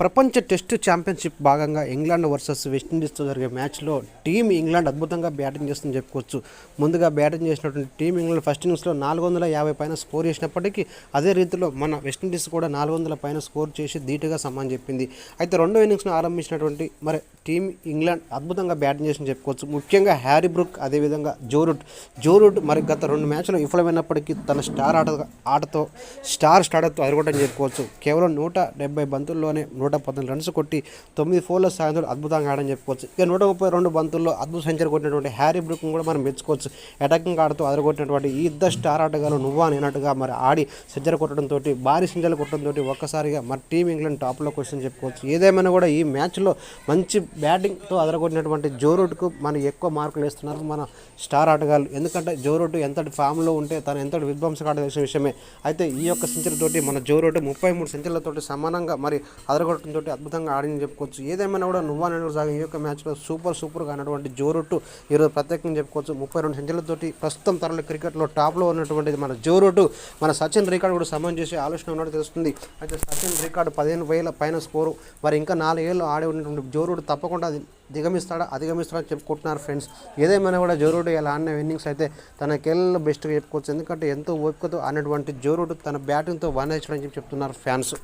ప్రపంచ test championship భాగంగా England versus వెస్టిండీస్తో జరిగే మ్యాచ్లో టీం ఇంగ్లాండ్ అద్భుతంగా బ్యాటింగ్ చేస్తుందని చెప్పుకోవచ్చు. ముందుగా బ్యాటింగ్ చేసినటువంటి టీం ఇంగ్లాండ్ ఫస్ట్ ఇన్నింగ్స్లో నాలుగు వందల యాభై పైన స్కోర్ చేసినప్పటికీ అదే రీతిలో మన వెస్టిండీస్ కూడా నాలుగు వందల పైన స్కోర్ చేసి ధీటుగా సమాన్ చెప్పింది. అయితే రెండో ఇన్నింగ్స్ను ఆరంభించినటువంటి మరి టీం ఇంగ్లాండ్ అద్భుతంగా బ్యాటింగ్ చేసిందని చెప్పుకోవచ్చు. ముఖ్యంగా హ్యారీ బ్రూక్ అదేవిధంగా జోరుడ్ జోరుడ్ మరి గత రెండు మ్యాచ్లు విఫలమైనప్పటికీ తన స్టార్ ఆట ఆటతో స్టార్ స్టార్ట్తో అరగొట్టని చెప్పుకోవచ్చు. కేవలం నూట డెబ్బై బంతుల్లోనే నూట పంతొమ్మిది రన్స్ కొట్టి తొమ్మిది ఫోర్ల సాయంత్రం అద్భుతంగా ఆడని చెప్పుకోవచ్చు. ఇక నూట ముప్పై రెండు బంతుల్లో అద్భుత సెంచరీ కొట్టినటువంటి హ్యారీ బ్రూక్ కూడా మనం మెచ్చుకోవచ్చు. అటాకింగ్ ఆడుతూ అదరగొట్టినటువంటి ఈ ఇద్దరు స్టార్ ఆటగాళ్ళు నువ్వా నేనట్టుగా మరి ఆడి సెంచరీ కొట్టడంతో భారీ సెంచరీ కొట్టడంతో ఒక్కసారిగా మరి టీం ఇంగ్లాండ్ టాప్లో క్వశ్చన్ చెప్పుకోవచ్చు. ఏదేమైనా కూడా ఈ మ్యాచ్లో మంచి బ్యాటింగ్తో అదరగొట్టినటువంటి జోరూట్కు మన ఎక్కువ మార్కులు వేస్తున్నారు మన స్టార్ ఆటగాళ్ళు. ఎందుకంటే జోరూట్ ఎంతటి ఫామ్లో ఉంటే తను ఎంతటి విధ్వంసకాడ తెలిసిన విషయమే. అయితే ఈ యొక్క సెంచరీతోటి మన జోరూట్ ముప్పై మూడు సెంచరీలతోటి సమానంగా మరి అదరగొట్టడంతో అద్భుతంగా ఆడిందని చెప్పుకోవచ్చు. ఏదేమైనా కూడా నువ్వా నేను సాగ ఈ యొక్క మ్యాచ్లో సూపర్ సూపర్గా అన్నటువంటి జోరొట్టు ఈరోజు ప్రత్యేకంగా చెప్పుకోవచ్చు. ముప్పై రెండు సెంచరీలతోటి ప్రస్తుతం తరలి క్రికెట్లో టాప్లో ఉన్నటువంటిది మన జోరొట్టు మన సచిన్ రికార్డు కూడా సమయం చేసే ఆలోచన ఉన్నట్టు తెలుస్తుంది. అయితే సచిన్ రికార్డు పదిహేను వేల పైన స్కోరు. మరి ఇంకా నాలుగేళ్ళు ఆడి ఉన్నటువంటి జోరుడు తప్పకుండా అది దిగమిస్తాడా? అధిగమిస్తాడా చెప్పుకుంటున్నారు ఫ్రెండ్స్. ఏదేమైనా కూడా జోరుడు ఇలా ఆడిన ఇన్నింగ్స్ అయితే తన కేళ్ళలో బెస్ట్గా చెప్పుకోవచ్చు. ఎందుకంటే ఎంతో ఓపికతో ఆడినటువంటి జోరుడు తన బ్యాటింగ్తో వన్ అని చెప్పి చెప్తున్నారు ఫ్యాన్స్.